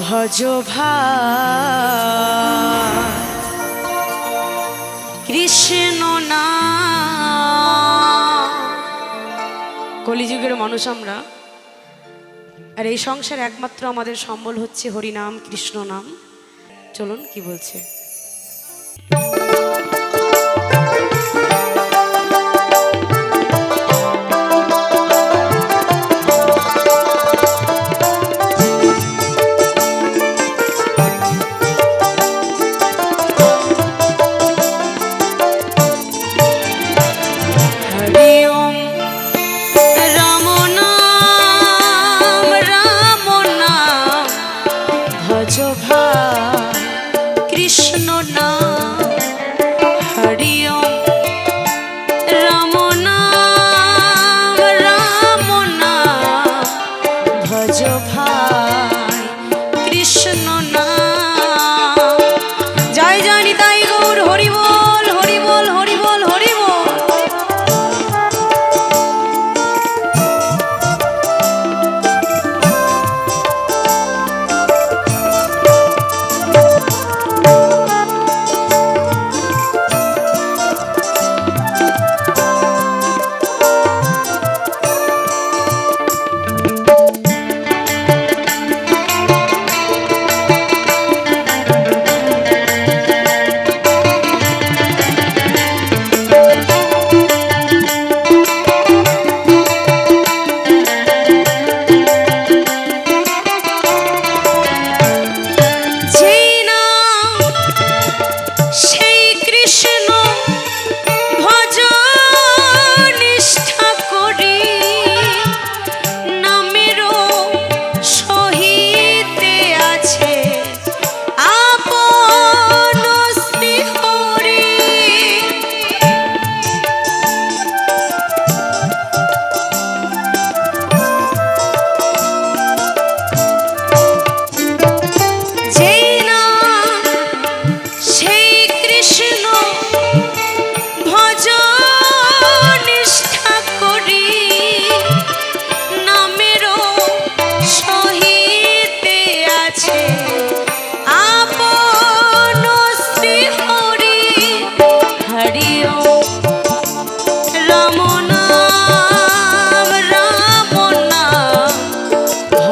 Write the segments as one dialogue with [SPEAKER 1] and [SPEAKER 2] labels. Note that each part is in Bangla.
[SPEAKER 1] ভজ কৃষ্ণ না। কলিযুগের মানুষ আমরা। আর এই সংসার একমাত্র আমাদের সম্বল হচ্ছে হরিনাম কৃষ্ণ নাম। চলুন, কি বলছে?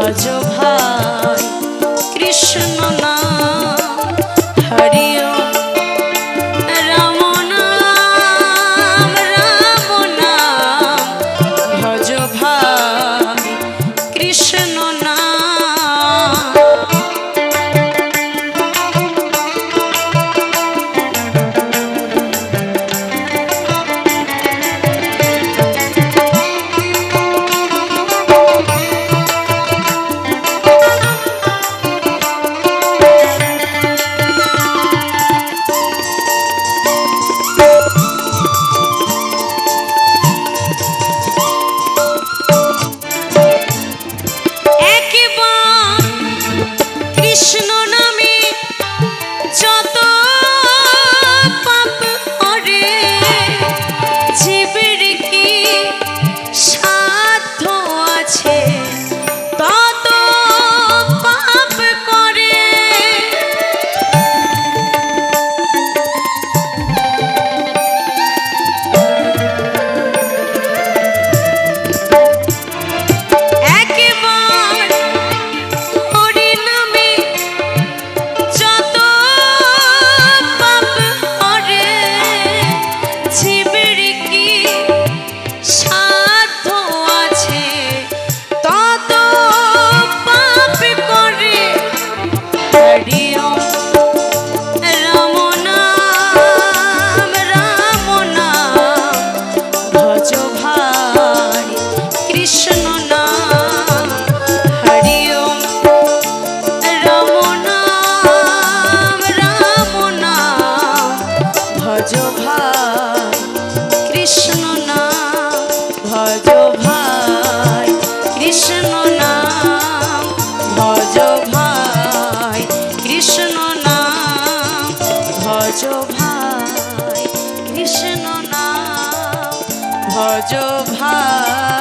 [SPEAKER 1] But you ভজ ভাই।